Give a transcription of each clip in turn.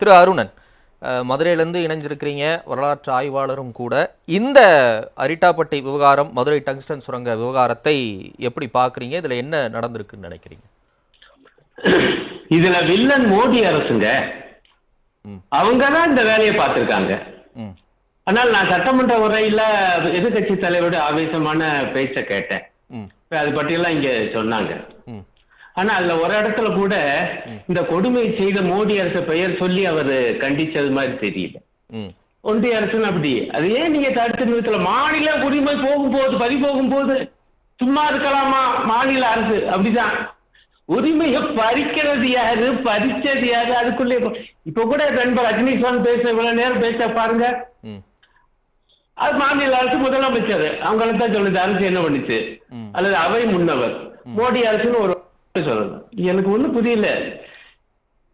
திரு அருணன் மதுரையிலேருந்து இணைஞ்சிருக்கிறீங்க வரலாற்று ஆய்வாளரும் கூட. இந்த அரிட்டாப்பட்டி விவகாரம் மதுரை டங்ஸ்டன் சுரங்க விவகாரத்தை எப்படி பார்க்குறீங்க? இதில் என்ன நடந்திருக்குன்னு நினைக்கிறீங்க? இதுல வில்லன் மோடி அரசுங்க. அவங்க தான் இந்த வேலையை பார்த்திருக்காங்க. ஆனால் நான் சட்டமன்ற உரையில எதிர்கட்சி தலைவருடைய ஆவேசமான பேச்ச கேட்டேன். அது பற்றியெல்லாம் இங்க சொன்னாங்க. ஆனா அதுல ஒரு இடத்துல கூட இந்த கொடுமை செய்த மோடி அரசு பெயர் சொல்லி அவர் கண்டிச்சது மாதிரி தெரியல. ஒன்றிய அரசுன்னு அப்படி. அது ஏன் நீங்க தடுத்து நிறுத்தல? மாநில உரிமை போகும்போது பறி போகும்போது சும்மா இருக்கலாமா? மாநில அரசு. அப்படிதான். உரிமையை பறிக்கிறது யாரு? பறிச்சது யாரு? அதுக்குள்ளே இப்ப- கூட நண்பர் அக்னீஸ்வரன் பேச இவ்வளவு நேரம் பேச பாருங்க. அது மாநில அரசு முதலமைச்சர். அவங்கள தான் சொல்லுது அரசு என்ன பண்ணுச்சு. அல்லது அவை முன்னவர். மோடி அரசுன்னு ஒரு சொல்லணும். எனக்கு ஒண்ணு புரியல.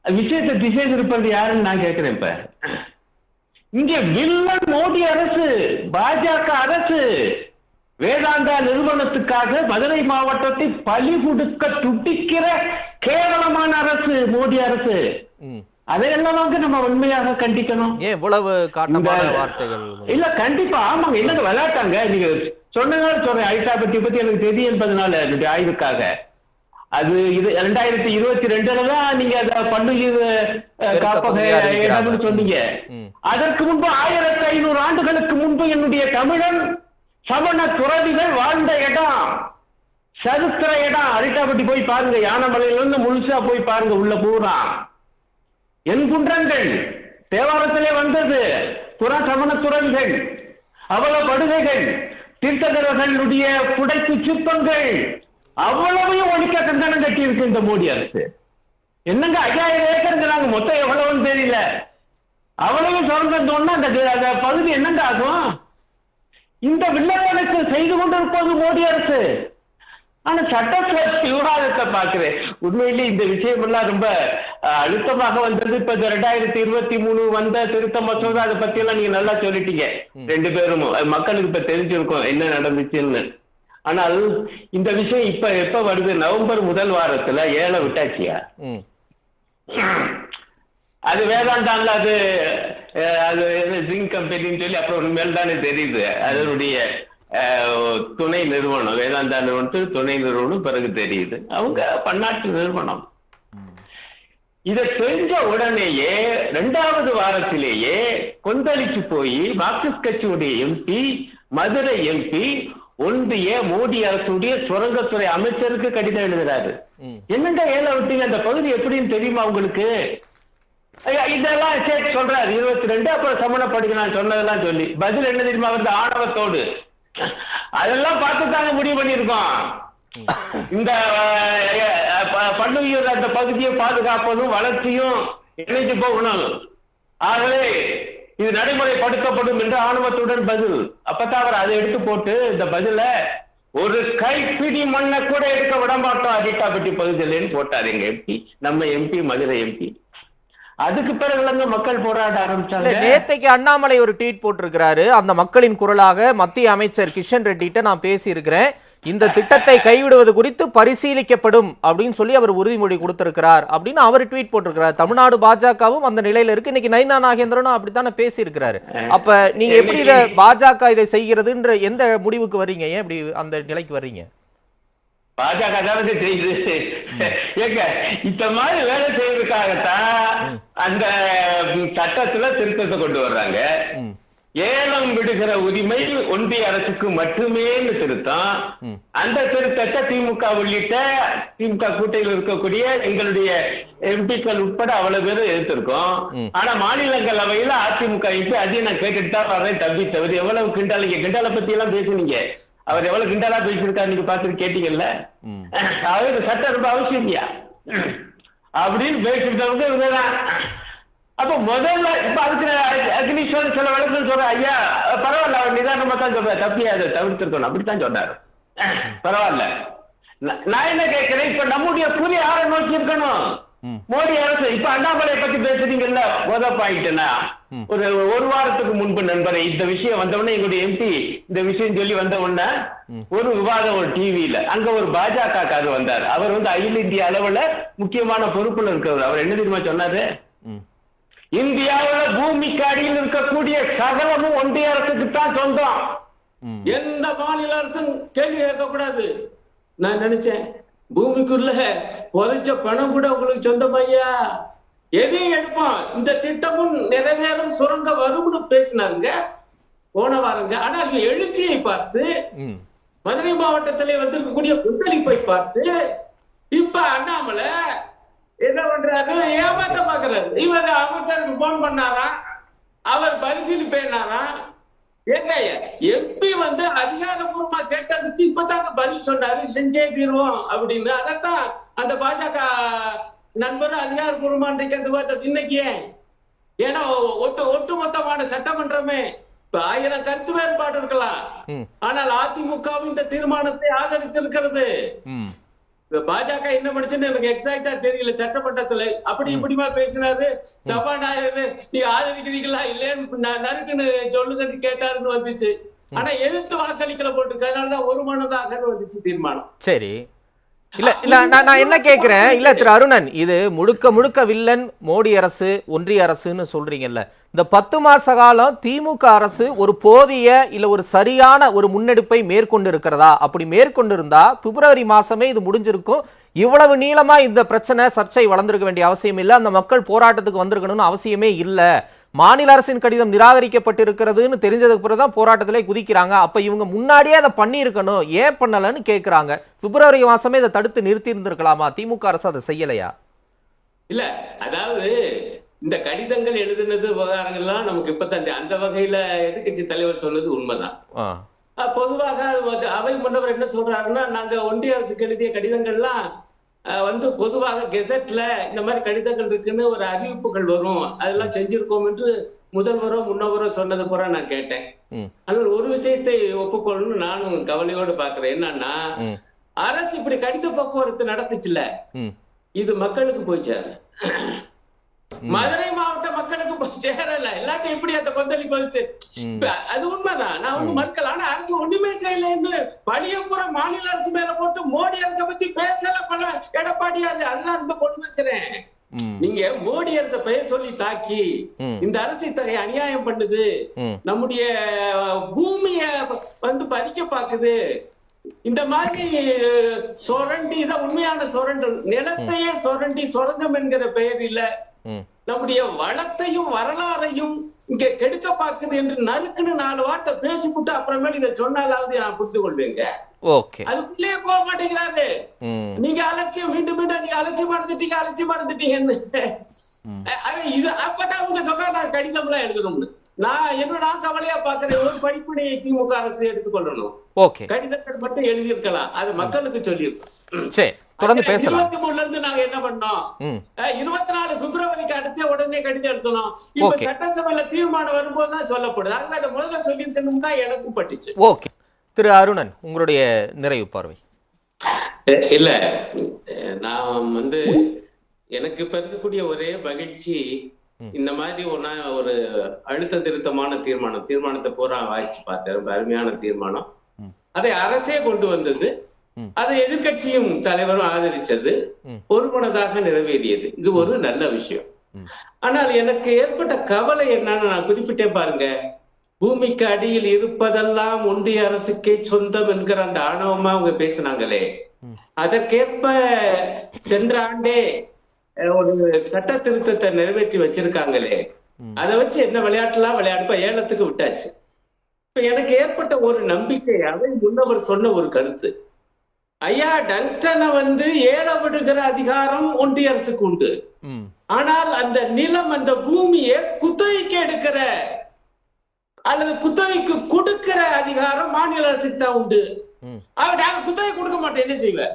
விஷயத்தை திசை திருப்பது யாருன்னு நான் கேட்கிறேன் இப்ப. இங்க வில்லன் மோடி அரசு பாஜக அரசு வேதாந்தா நிறுவனத்துக்காக மதுரை மாவட்டத்தை பலி கொடுக்க துடிக்கிற கேவலமான அரசு மோடி அரசு. அதையெல்லாம் வந்து நம்ம உண்மையாக கண்டிக்கணும். ஏன் இவ்வளவு காட்டமான இந்த- வார்த்தைகள்? இல்ல கண்டிப்பா. ஆமாங்க. என்னங்க விளையாட்டாங்க? நீங்க சொன்னதால சொல்றேன். ஐட்டா பத்தி பத்தி எனக்கு தெரியும் என்பதனால என்னுடைய ஆய்வுக்காக. அது இது ரெண்டாயிரத்தி இருபத்தி ரெண்டுல தான் நீங்க அஹ், பெருக்க காப்பக. இடம்னு சொன்னீங்க. அதற்கு முன்பு ஆயிரத்தி ஐநூறு ஆண்டுகளுக்கு முன்பு என்னுடைய தமிழன் சமண துறவிகள் வாழ்ந்த இடம் சரித்திர இடம் அரிட்டாப்பட்டி போய் பாருங்க யானைமலையில இருந்து முழுசா போய் பாருங்க உள்ள பூரா என் குன்றங்கள் தேவாரத்திலே வந்தது புற சமண துறவிகள் அவல படுகைகள் தீர்த்தகர்களுடைய புடைப்பு சிற்பங்கள் அவ்வளவையும் ஒழிக்க கண்டனம் கட்டி இருக்கு இந்த மோடி அரசு. என்னங்க ஐயாயிரம் ஏக்கருங்கிறாங்க மொத்தம் எவ்வளவுன்னு தெரியல. அவ்வளவு சுரண்டோம்னா அந்த அந்த பகுதி என்னங்க ஆகும்? இந்த வில்லத்தனத்தை செய்து கொண்டிருப்பது மோடி அரசு. ஆனா சட்டத்துல விவாதத்தை பாக்குறேன் உண்மையிலே இந்த விஷயம் எல்லாம் ரொம்ப அழுத்தமாக வந்தது. இப்ப ரெண்டாயிரத்தி இருபத்தி மூணு வந்த திருத்த மசோதா அதை பத்தி எல்லாம் நீங்க நல்லா சொல்லிட்டீங்க. ரெண்டு பேரும் மக்களுக்கு இப்ப தெரிஞ்சிருக்கும் என்ன நடந்துச்சுன்னு. ஆனால் இந்த விஷயம் இப்ப எப்ப வருது? நவம்பர் முதல் வாரத்துல ஏழை விட்டாச்சியா? அது வேதாந்தான்ல அது அது ஜிங்க் கம்பெனின்னு சொல்லி அப்புறம் மேல் தானே தெரியுது. அதனுடைய துணை நிறுவனம் வேதாந்தா நிறுவனத்துக்கு துணை நிறுவனம் பிறகு தெரியுது. அவங்க பன்னாட்டு நிறுவனம். இதை தெரிஞ்ச உடனேயே இரண்டாவது வாரத்திலேயே கொந்தளிச்சு போய் மார்க்சிஸ்ட் கட்சியுடைய எம்பி மதுரை எம்பி ஒன்றிய மோடி அரசுடைய சுரங்கத்துறை அமைச்சருக்கு கடிதம் எழுதுறாரு. என்னங்க ஏல விட்டீங்க? அந்த பகுதி எப்படின்னு தெரியுமா உங்களுக்கு? இதெல்லாம் சேர்த்து சொல்றாரு. இருபத்தி ரெண்டு அப்புறம் சமணப்படுங்க நான் சொன்னதெல்லாம் சொல்லி. பதில் என்ன தெரியுமா வந்து ஆணவத்தோடு. அதெல்லாம் பார்த்து தாங்க முடிவு பண்ணியிருக்கோம். இந்த அஹ், ப- பல்லுயிர் அந்த பகுதியை பாதுகாப்பதும் வளர்ச்சியும் இணைந்து போகணும். ஆகவே இது நடைமுறைப்படுத்தப்படும் என்று ஆணவத்துடன் பதில். அப்பதான் அவர் அதை எடுத்து போட்டு இந்த பதில ஒரு கைப்பிடி மண்ணை கூட எடுக்க விட மாட்டோம் அரிட்டாப்பட்டி பகுதியிலேன்னு போட்டாரு எங்க எம்பி. நம்ம எம்பி மதுரை எம்பி அதுக்கு பிறகு மக்கள் போராட ஆரம்பிச்சாங்க. நேத்தைக்கு அண்ணாமலை ஒரு ட்வீட் போட்டிருக்கிறாரு. அந்த மக்களின் குரலாக மத்திய அமைச்சர் கிஷன் ரெட்டிட்ட நான் பேசியிருக்கிறேன். இந்த திட்டத்தை கைவிடுவது குறித்து பரிசீலிக்கப்படும் அப்படின்னு சொல்லி அவர் உறுதிமொழி கொடுத்திருக்கிறார் அப்படின்னு அவர் ட்வீட் போட்டிருக்கிறார். தமிழ்நாடு பாஜகவும் அந்த நிலையில இருக்கு. இன்னைக்கு நைனா நாகேந்திரனும் அப்படித்தானே பேசியிருக்கிறாரு. அப்ப நீங்க எப்படி இத பாஜக இதை செய்கிறதுன்ற எந்த முடிவுக்கு வர்றீங்க? ஏன் இப்படி அந்த நிலைக்கு வர்றீங்க? பாஜக தான் செய்யுது. ஏங்க இந்த மாதிரி வேலை செய்யறதுக்காகத்தான் அந்த சட்டத்துல திருத்தத்தை கொண்டு வர்றாங்க. ஏலம் விடுகிற உரிமை ஒன்றிய அரசுக்கு மட்டுமேன்னு திருத்தம். அந்த திருத்தத்தை திமுக உள்ளிட்ட திமுக கூட்டையில் இருக்கக்கூடிய எங்களுடைய எம்பிக்கள் உட்பட அவ்வளவு பேரும் எதிர்த்திருக்கோம். ஆனா மாநிலங்களவையில அதிமுக எம்பி அதையும் நான் கேட்டுட்டு தான் வர்றேன் தம்பி. தவிர எவ்வளவு கிண்டால் நீங்க கிண்டாலை பத்தி எல்லாம் பேசுனீங்க. அவர் எவ்வளவு கிண்டாலா பேசியிருக்காரு நீங்க பாத்துட்டு கேட்டீங்கல்ல? இந்த சட்டம் ரொம்ப அவசியம்யா அப்படின்னு பேசிட்டவங்க இவங்கதான் அப்ப முதல்ல இப்ப அதுக்கு அக்னீஸ்வரன் சில வழக்கு சொல்ற ஐயா பரவாயில்ல அவர் நிதானமா தான் சொல்ற தப்பியா அதை தவிர்த்திருக்கணும். அப்படித்தான் சொன்னாரு பரவாயில்ல. நான் என்ன கேட்கிறேன்? இப்ப நம்முடைய புதிய ஆரை நோக்கி இருக்கணும். மோடி அரசு இப்ப அண்ணாமலை பத்தி பேசுறீங்கல்ல முத பாயிண்ட்னா. ஒரு ஒரு வாரத்துக்கு முன்பு நண்பரை இந்த விஷயம் வந்த உடனே எங்களுடைய எம்பி இந்த விஷயம் சொல்லி வந்த உடனே ஒரு விவாதம் ஒரு டிவியில அங்க ஒரு பாஜக காரர் வந்தார். அவர் வந்து அகில இந்திய அளவுல முக்கியமான பொறுப்புல இருக்கிறவர். அவர் என்ன தெரியுமா சொன்னாரு. இந்தியாவுல பூமிக்கு அடியில் இருக்கக்கூடிய சகலமும் ஒன்றிய அரசுக்கு தான் சொந்தம். ம். எந்த மாநில அரசும் கேள்வி கேட்கக்கூடாது. நான் நினைச்சேன் பூமிக்குள்ள புதைச்ச பணம் கூட உங்களுக்கு சொந்தமையா எதையும் எடுப்போம் இந்த திட்டமும் நிறைவேறும் சுரங்க வரும்னு பேசினாங்க போன வாரங்க. ஆனால் எழுச்சியை பார்த்து ம். மதுரை மாவட்டத்திலே வந்திருக்கக்கூடிய கொந்தளிப்பை பார்த்து இப்ப அண்ணாமலை என்ன பண்றாரு? ஏமாத்த பாக்குறாரு. இவர் அமைச்சருக்கு போன் பண்ணாரா? அவர் பரிசீலிப்பேனாரா ஏங்க எம்பி வந்து அதிகாரப்பூர்வமா கேட்டதுக்கு இப்பதாங்க பதில் சொன்னாரு. செஞ்சே தீர்வோம் அப்படின்னு. அதத்தான் அந்த பாஜக நண்பர் அதிகாரப்பூர்வமா அந்த இன்னைக்கு ஏன்? ஏன்னா ஒட்டு ஒட்டுமொத்தமான சட்டமன்றமே இப்ப ஆயிரம் கருத்து வேறுபாடு இருக்கலாம். ஆனால் அதிமுகவும் இந்த தீர்மானத்தை ஆதரித்திருக்கிறது. பாஜக என்ன பண்ணுச்சுன்னு எனக்கு எக்ஸாக்டா தெரியல சட்டமன்றத்துல. அப்படி இப்படிமா பேசினாரு. சபாநாயகர் நீ ஆதரிக்கிறீங்களா இல்லைன்னு நறுக்குன்னு சொல்லுங்கன்னு கேட்டாருன்னு வந்துச்சு. ஆனா எதிர்த்து வாக்களிக்கல போட்டுருக்கு. அதனாலதான் ஒரு மனதாகன்னு வந்துச்சு தீர்மானம். சரி. இல்ல இல்ல நான் நான் என்ன கேக்குறேன்? இல்ல திரு அருணன் இது முழுக்க முழுக்க வில்லன் மோடி அரசு ஒன்றிய அரசுன்னு சொல்றீங்கல்ல. இந்த பத்து மாச காலம் திமுக அரசு ஒரு போதிய இல்ல ஒரு சரியான ஒரு முன்னெடுப்பை மேற்கொண்டு இருக்கிறதா அப்படி மேற்கொண்டு இருந்தா பிப்ரவரி மாசமே இது முடிஞ்சிருக்கும். இவ்வளவு நீளமா இந்த பிரச்சனை சர்ச்சை வளர்ந்துருக்க வேண்டிய அவசியம் இல்ல. அந்த மக்கள் போராட்டத்துக்கு வந்திருக்கணும்னு அவசியமே இல்லை. மாநில அரசின் கடிதம் நிராகரிக்கப்பட்டிருக்கிறதுன்னு தெரிஞ்சதுக்கு பிறகுதான் போராட்டத்திலே குதிக்கிறாங்க. அப்ப இவங்க முன்னாடியே அதை பண்ணியிருக்கணும். ஏன் பண்ணலன்னு கேக்குறாங்க. பிப்ரவரி மாசமே இதை தடுத்து நிறுத்தி இருந்திருக்கலாமா திமுக அரசு அதை செய்யலையா? இல்ல அதாவது இந்த கடிதங்கள் எழுதுனது விவகாரங்கள்லாம் நமக்கு இப்பதான். அந்த வகையில எதிர்க்கட்சி தலைவர் சொன்னது உண்மைதான். பொதுவாக அவை முன்னவர் என்ன சொல்றாருன்னா நாங்க ஒன்றிய அரசுக்கு எழுதிய கடிதங்கள்லாம் வந்து பொதுவாக கெசட்ல இந்த மாதிரி கடிதங்கள் இருக்குன்னு ஒரு அறிவிப்புகள் வரும் அதெல்லாம் செஞ்சிருக்கோம் என்று முதல்வரோ முன்னவரோ சொன்னது பூரா நான் கேட்டேன். ஆனால் ஒரு விஷயத்தை ஒப்புக்கொள்ளணும்னு நானும் கவலையோடு பாக்குறேன் என்னன்னா. அரசு இப்படி கடித போக்குவரத்து நடத்துச்சுல்ல ம். இது மக்களுக்கு போய் சேரல மதுரை மாவட்ட மக்களுக்கு சேரல. இல்லாட்டி எப்படி அந்த கொந்தளிப்பு வந்துச்சு? அது உண்மைதான். நான் வந்து மறுக்கல ஆனா அரசு ஒண்ணுமே செய்யலன்னு பழிய பூரா மாநில அரசு மேல போட்டு மோடி அரசை பத்தி பேசல பல எடப்பாடியாரு. அதுதான் ரொம்ப கொண்டு வைக்கிறேன். நீங்க மோடி அரச பெயர் சொல்லி தாக்கி. இந்த அரசு இத்தகைய அநியாயம் பண்ணுது. நம்முடைய பூமிய வந்து பறிக்க பாக்குது. இந்த மாதிரி சொரண்டி தான் உண்மையான சொரண்டு. நிலத்தையே சொரண்டி சொரங்கம் என்கிற பெயர் இல்ல. நம்முடைய வளத்தையும் வரலாறையும் இங்க கெடுக்க பாக்குது என்று நறுக்குன்னு நாலு வார்த்தை பேசிவிட்டு அப்புறமேல் இதை சொன்னாலாவது நான் புரிந்து கொள்வேங்க. ஓகே. அதுக்குள்ளே போக மாட்டேங்கிறாரு. நீங்க அலட்சியம் மீண்டும் மீண்டும் நீங்க அலட்சியம் மறந்துட்டீங்க அலட்சியம் மறந்துட்டீங்கன்னு இது அப்பதான் அவங்க சொல்றா நான் கடிதம் எல்லாம் எழுதணும்னு. நான் என்ன நான் கவலையா பாக்குறேன் ஒரு படிப்பினையை திமுக அரசு எடுத்துக்கொள்ளணும். ஓகே. கடிதங்கள் மட்டும் எழுதியிருக்கலாம். அது மக்களுக்கு சொல்லியிருக்கோம். சரி தொடர்ந்து பேசலாம். இருபத்தி மூணுல இருந்து நாங்க என்ன பண்ணோம். இருபத்தி நாலு பிப்ரவரிக்கு அடுத்த உடனே கடிதம் எடுக்கணும் இப்ப. சட்டசபையில தீர்மானம் வரும்போது தான் சொல்லப்படுது. ஆக அதை முதல்ல சொல்லியிருக்கணும் தான் எனக்கும் பட்டுச்சு. ஓகே. திரு அருணன் உங்களுடைய நிறைவு பார்வை. இல்ல. நான் வந்து எனக்கு இப்ப இருக்கக்கூடிய ஒரே மகிழ்ச்சி இந்த மாதிரி ஒன்னா ஒரு அழுத்த திருத்தமான தீர்மானம். தீர்மானத்தை பூரா வாய்ச்சி பார்த்தேன். ரொம்ப அருமையான தீர்மானம். அதை அரசே கொண்டு வந்தது. அதை எதிர்க்கட்சியும் தலைவரும் ஆதரிச்சது. ஒருமனதாக நிறைவேறியது. இது ஒரு நல்ல விஷயம். ஆனால் எனக்கு ஏற்பட்ட கவலை என்னன்னு நான் குறிப்பிட்டேன் பாருங்க. பூமிக்கு அடியில் இருப்பதெல்லாம் ஒன்றிய அரசுக்கே சொந்தம் என்கிற அந்த ஆணவமா அவங்க பேசினாங்களே. அதற்கேற்ப சென்ற ஆண்டே ஒரு சட்ட திருத்தத்தை நிறைவேற்றி வச்சிருக்காங்களே. அதை வச்சு என்ன விளையாட்டுலாம் விளையாடுப்ப? ஏலத்துக்கு விட்டாச்சு. இப்ப எனக்கு ஏற்பட்ட ஒரு நம்பிக்கை அவை முன்னவர் சொன்ன ஒரு கருத்து. ஐயா டன்ஸ்டனை வந்து ஏல விடுகிற அதிகாரம் ஒன்றிய அரசுக்கு உண்டு. ஆனால் அந்த நிலம் அந்த பூமியை குத்தகைக்கு எடுக்கிற அல்லது குத்தகைக்கு கொடுக்கிற அதிகாரம் மாநில அரசுக்கு தான் உண்டு. அவர் நாங்க குத்தகை கொடுக்க மாட்டோம் என்ன செய்வேன்.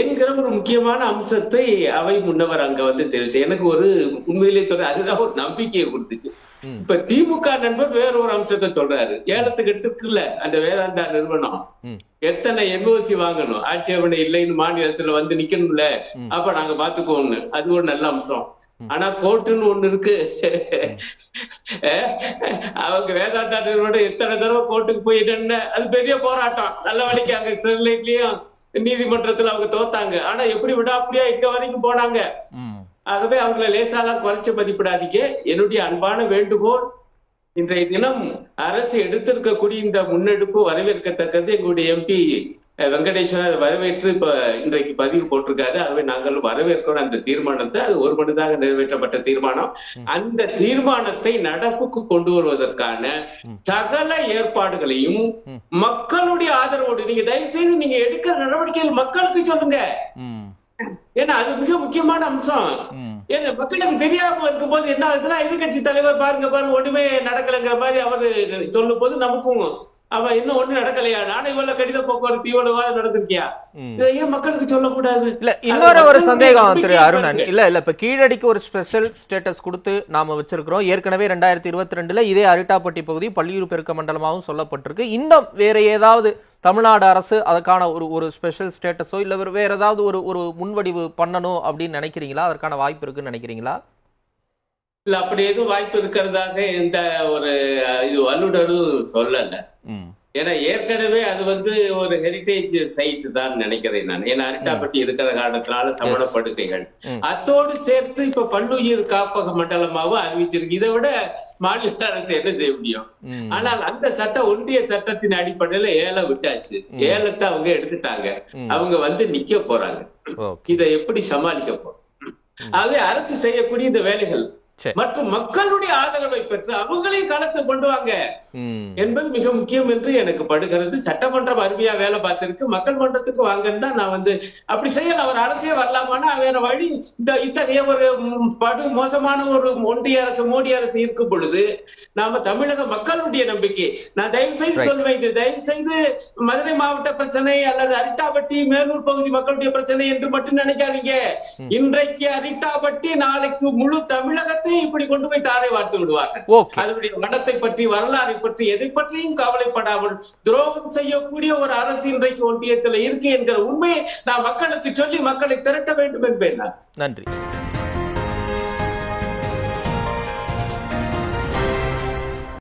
என்கிற ஒரு முக்கியமான அம்சத்தை அவை முன்னவர் அங்க வந்து தெரிவிச்சு எனக்கு ஒரு உண்மையிலே சொல்ற அதுதான் ஒரு நம்பிக்கையை கொடுத்துச்சு. இப்ப திமுக நண்பர் வேற ஒரு அம்சத்தை சொல்றாரு. ஏலத்துக்கு எடுத்துருக்குல்ல அந்த வேதாந்தா நிறுவனம். எத்தனை என்ஓசி வாங்கணும்? ஆட்சேபனை இல்லைன்னு மாநிலத்துல வந்து நிக்கணும்ல. அப்ப நாங்க பாத்துக்கோன்னு அது ஒரு நல்ல அம்சம். ஆனா கோர்ட்டுன்னு ஒண்ணு இருக்கு. அவங்க வேதாந்தா நிறுவனம் எத்தனை தடவை கோர்ட்டுக்கு போயிட்டேன்னு அது பெரிய போராட்டம். நல்ல வழிக்கு அங்க ஸ்டெர்லைட்லயும் நீதிமன்றத்துல அவங்க தோத்தாங்க. ஆனா எப்படி விடாப்படியா இங்க வரைக்கும் போனாங்க. ஆகவே அவங்களை லேசாலாம் குறைச்சு மதிப்பிடாதீங்க. என்னுடைய அன்பான வேண்டுகோள் இன்றைய தினம் அரசு எடுத்திருக்கக்கூடிய இந்த முன்னெடுப்பு வரவேற்கத்தக்கது. எங்களுடைய எம்பி வெங்கடேஸ்வரன் அதை வரவேற்று இப்ப இன்றைக்கு பதிவு போட்டிருக்காரு. ஆகவே நாங்கள் வரவேற்கிறோம் அந்த தீர்மானத்தை. அது ஒரு மனதாக நிறைவேற்றப்பட்ட தீர்மானம். அந்த தீர்மானத்தை நடப்புக்கு கொண்டு வருவதற்கான சகல ஏற்பாடுகளையும். மக்களுடைய ஆதரவோடு நீங்க தயவு செய்து நீங்க எடுக்கிற நடவடிக்கைகள் மக்களுக்கு சொல்லுங்க. ஏன்னா அது மிக முக்கியமான அம்சம். ஏங்க மக்களுக்கு தெரியாம இருக்கும்போது என்ன ஆகுதுன்னா எதிர்கட்சி தலைவர் பாருங்க பாருங்க ஒண்ணுமே நடக்கலைங்கிற மாதிரி அவரு சொல்லும் போது நமக்கும் அவன் இன்னும் ஒண்ணு நடக்கலையா? நானே இவ்வளவு கடித போக்குவரத்து இவ்வளவு நடந்திருக்கியா. இதை ஏன் மக்களுக்கு சொல்லக்கூடாது? இல்ல இன்னொரு ஒரு சந்தேகம் திரு அருணன். இல்ல இல்ல இப்ப கீழடிக்கு ஒரு ஸ்பெஷல் ஸ்டேட்டஸ் கொடுத்து நாம வச்சிருக்கிறோம். ஏற்கனவே ரெண்டாயிரத்தி இருபத்தி ரெண்டுல இதே அரிட்டாப்பட்டி பகுதி பள்ளியூர் பெருக்க மண்டலமாகவும் சொல்லப்பட்டிருக்கு. இன்னும் வேற ஏதாவது தமிழ்நாடு அரசு அதுக்கான ஒரு ஒரு ஸ்பெஷல் ஸ்டேட்டஸோ இல்ல வேற- வேற ஏதாவது ஒரு ஒரு முன்வடிவு பண்ணணும் அப்படின்னு நினைக்கிறீங்களா? அதற்கான வாய்ப்பு இருக்குன்னு நினைக்கிறீங்களா? இல்ல அப்படி எதுவும் வாய்ப்பு இருக்கிறதாக எந்த ஒரு இது வல்லுநரும் சொல்லல. ஏன்னா ஏற்கனவே அது வந்து ஒரு ஹெரிட்டேஜ் சைட் தான் நினைக்கிறேன் நான். ஏன்னா அரிட்டாப்பட்டி இருக்கிற காரணத்தினால சமண படுக்கைகள். அத்தோடு சேர்த்து இப்ப பல்லுயிர் காப்பக மண்டலமாவும் அறிவிச்சிருக்கு. இதை விட மாநில அரசு என்ன செய்ய முடியும். ஆனால் அந்த சட்டம் ஒன்றிய சட்டத்தின் அடிப்படையில ஏலம் விட்டாச்சு. ஏலத்தை அவங்க எடுத்துட்டாங்க. அவங்க வந்து நிக்க போறாங்க. இதை எப்படி சமாளிக்க போறோம்? ஆகவே அரசு செய்யக்கூடிய இந்த வேலைகள். மற்றும் மக்களுடைய ஆதரவை பெற்று அவங்களையும் களத்தை கொண்டு வாங்க. என்பது மிக முக்கியம் என்று எனக்கு படுகிறது. சட்டமன்றம் அருமையா வேலை பார்த்திருக்கு. மக்கள் மன்றத்துக்கு வாங்கன்னு தான் நான் வந்து அப்படி செய்யலாம் ஒரு அரசே வரலாமான்னா வேற வழி. இந்த இத்தகைய ஒரு படு மோசமான ஒரு ஒன்றிய அரசு மோடி அரசு இருக்கும் பொழுது நாம தமிழக மக்களுடைய நம்பிக்கை. நான் தயவு செய்து. சொல்வேன் இது. தயவு செய்து மதுரை மாவட்ட பிரச்சனை அல்லது அரிட்டாபட்டி மேலூர் பகுதி மக்களுடைய பிரச்சனை என்று மட்டும் நினைக்காதீங்க. இன்றைக்கு அரிட்டாபட்டி நாளைக்கு முழு தமிழகத்தை இப்படி கொண்டு போய் தாரை வார்த்து விடுவார்கள். அதனுடைய வடத்தை பற்றி வரலாறை பற்றி எதை பற்றியும் கவலைப்படாமல் துரோகம் செய்யக்கூடிய ஒரு அரசு இன்றைக்கு ஒன்றியத்தில் இருக்கு என்கிற உண்மையை நான் மக்களுக்கு சொல்லி மக்களை திரட்ட வேண்டும் என்பேன் நான். நன்றி.